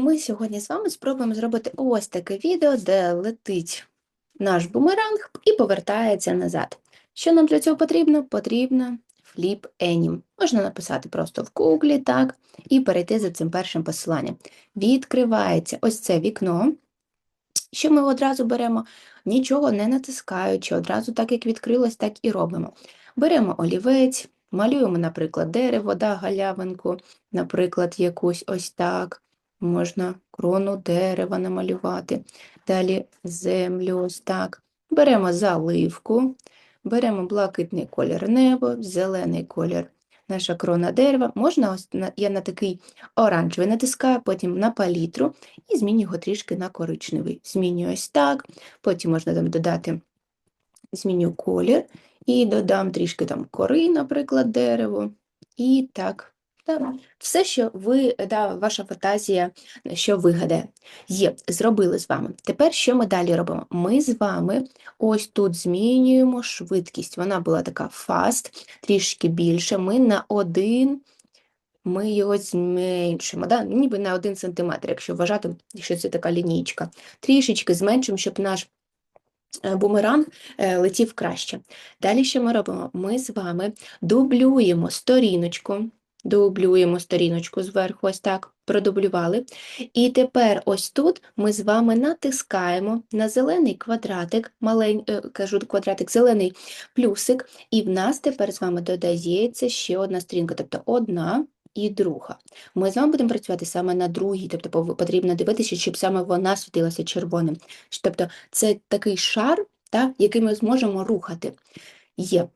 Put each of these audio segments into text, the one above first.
Ми сьогодні з вами спробуємо зробити ось таке відео, де летить наш бумеранг і повертається назад. Що нам для цього потрібно? Потрібно Flip Anim. Можна написати просто в Google, так, і перейти за цим першим посиланням. Відкривається ось це вікно. Що ми одразу беремо? Нічого не натискаючи, одразу так, як відкрилось, так і робимо. Беремо олівець, малюємо, наприклад, дерево, да, галявинку, наприклад, якусь ось так. Можна крону дерева намалювати. Далі землю, ось так. Беремо заливку, беремо блакитний колір неба, зелений колір наша крона дерева. Можна, ось я на такий оранжевий натискаю, потім на палітру і змінюю його трішки на коричневий. Змінюю ось так, потім можна там додати, зміню колір і додам трішки там кори, наприклад, дерево. І так. Так, все, що ви, да, ваша фантазія, що вигадає. Є, зробили з вами. Тепер що ми далі робимо? Ми з вами ось тут змінюємо швидкість. Вона була така fast, трішки більше. Ми на один, ми його зменшимо, да? ніби на один сантиметр, якщо вважати, що це така лінійка. Трішечки зменшимо, щоб наш е, бумеранг е, летів краще. Далі що ми робимо? Ми з вами дублюємо сторіночку. Дублюємо сторіночку зверху, ось так, продублювали. І тепер ось тут ми з вами натискаємо на зелений квадратик, малень, е, кажу квадратик, зелений плюсик, і в нас тепер з вами додається ще одна сторінка, тобто одна і друга. Ми з вами будемо працювати саме на другій, тобто потрібно дивитися, щоб саме вона світилася червоним. Тобто це такий шар, так, який ми зможемо рухати. Є.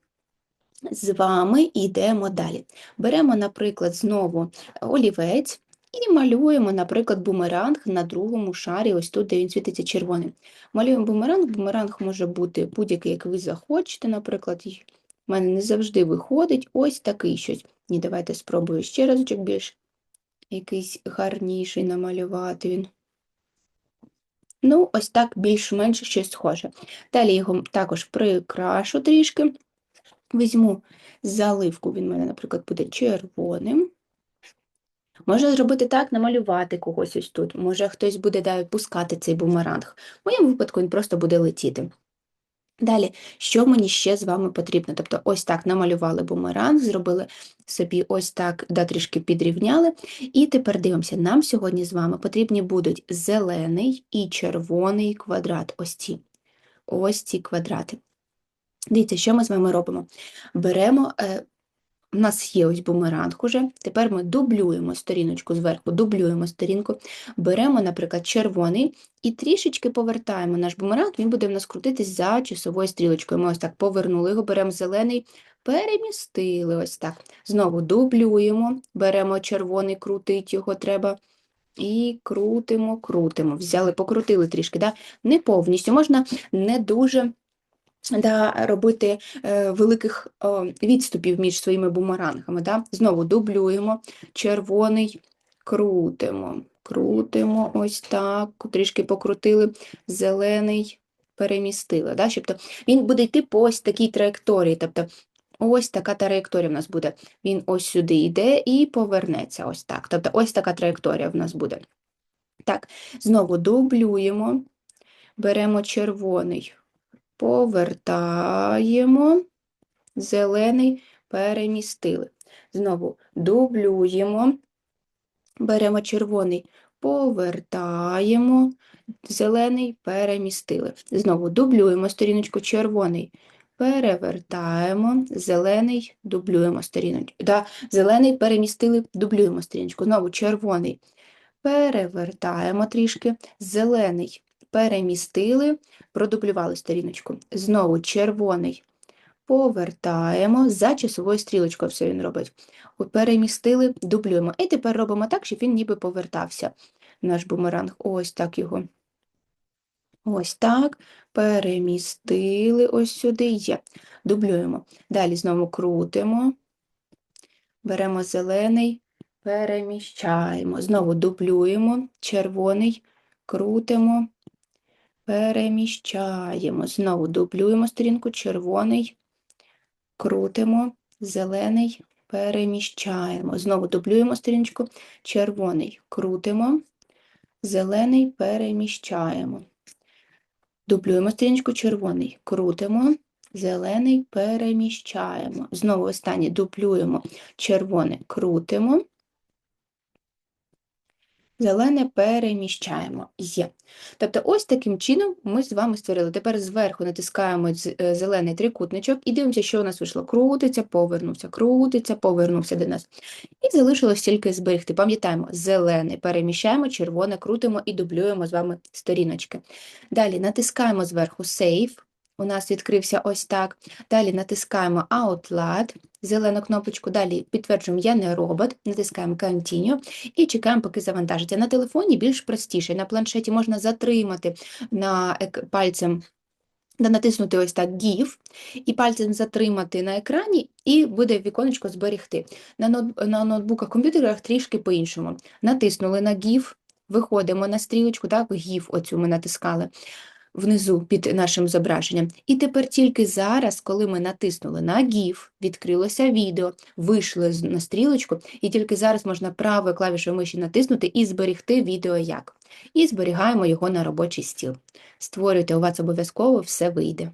З вами йдемо далі. Беремо, наприклад, знову олівець і малюємо, наприклад, бумеранг на другому шарі, ось тут, де він світиться червоним. Малюємо бумеранг, бумеранг може бути будь-який, як ви захочете, наприклад, в мене не завжди виходить ось такий щось. Ні, давайте спробую ще разочок більш якийсь гарніший намалювати він. Ну, ось так більш-менш щось схоже. Далі його також прикрашу трішки. Візьму заливку, він у мене, наприклад, буде червоним. Можна зробити так, намалювати когось ось тут. Може, хтось буде да, пускати цей бумеранг. В моєму випадку він просто буде летіти. Далі, що мені ще з вами потрібно? Тобто, ось так намалювали бумеранг, зробили собі ось так, да, трішки підрівняли. І тепер дивимося, нам сьогодні з вами потрібні будуть зелений і червоний квадрат. Ось ці. Ось ці квадрати. Дивіться, що ми з вами робимо? Беремо, е, у нас є ось бумеранг уже, тепер ми дублюємо сторіночку зверху, дублюємо сторінку, беремо, наприклад, червоний і трішечки повертаємо наш бумеранг, він буде в нас крутитись за часовою стрілочкою. Ми ось так повернули його, беремо зелений, перемістили ось так. Знову дублюємо, беремо червоний, крутить його треба. І крутимо, крутимо. Взяли, покрутили трішки, да? не повністю, можна не дуже да, робити е, великих о, відступів між своїми бумерангами. Да? Знову дублюємо, червоний, крутимо, крутимо, ось так, трішки покрутили, зелений перемістили. Да? Тобто він буде йти по ось такій траєкторії, тобто ось така траєкторія в нас буде. Він ось сюди йде і повернеться ось так. Тобто ось така траєкторія в нас буде. Так, знову дублюємо, беремо червоний, повертаємо, зелений перемістили. Знову дублюємо, беремо червоний, повертаємо, зелений перемістили. Знову дублюємо сторіночку червоний, перевертаємо, зелений, дублюємо сторіночку. Да, зелений перемістили, дублюємо сторіночку. Знову червоний, перевертаємо трішки, зелений перемістили, продублювали сторіночку. Знову червоний повертаємо за часовою стрілочкою, все він робить. Перемістили, дублюємо. І тепер робимо так, щоб він ніби повертався. Наш бумеранг. Ось так його. Ось так. Перемістили ось сюди. Є. Дублюємо. Далі знову крутимо. Беремо зелений, переміщаємо. Знову дублюємо. Червоний, крутимо, переміщаємо. Знову дублюємо сторінку, червоний, крутимо, зелений, переміщаємо. Знову дублюємо сторіночку, червоний, крутимо, Зелений переміщаємо. Дублюємо сторіночку червоний. Крутимо. Зелений переміщаємо. Знову останнє дуплюємо. Червоне крутимо. Зелене переміщаємо. Є. Тобто ось таким чином ми з вами створили. Тепер зверху натискаємо е, зелений трикутничок і дивимося, що у нас вийшло. Крутиться, повернувся, крутиться, повернувся до нас. І залишилось тільки зберегти. Пам'ятаємо, зелене переміщаємо, червоне крутимо і дублюємо з вами сторіночки. Далі натискаємо зверху Save. У нас відкрився ось так. Далі натискаємо Outloud, зелену кнопочку. Далі підтверджуємо Я не робот, натискаємо Continue і чекаємо, поки завантажиться. На телефоні більш простіше. На планшеті можна затримати на пальцем. Натиснути ось так GIF і пальцем затримати на екрані, і буде віконечко зберегти. На, ноут, на ноутбуках, комп'ютерах трішки по-іншому. Натиснули на GIF, виходимо на стрілочку, так, GIF оцю ми натискали внизу під нашим зображенням. І тепер тільки зараз, коли ми натиснули на GIF, відкрилося відео, вийшли на стрілочку, і тільки зараз можна правою клавішою миші натиснути і зберегти відео як. І зберігаємо його на робочий стіл. Створюйте, у вас обов'язково все вийде.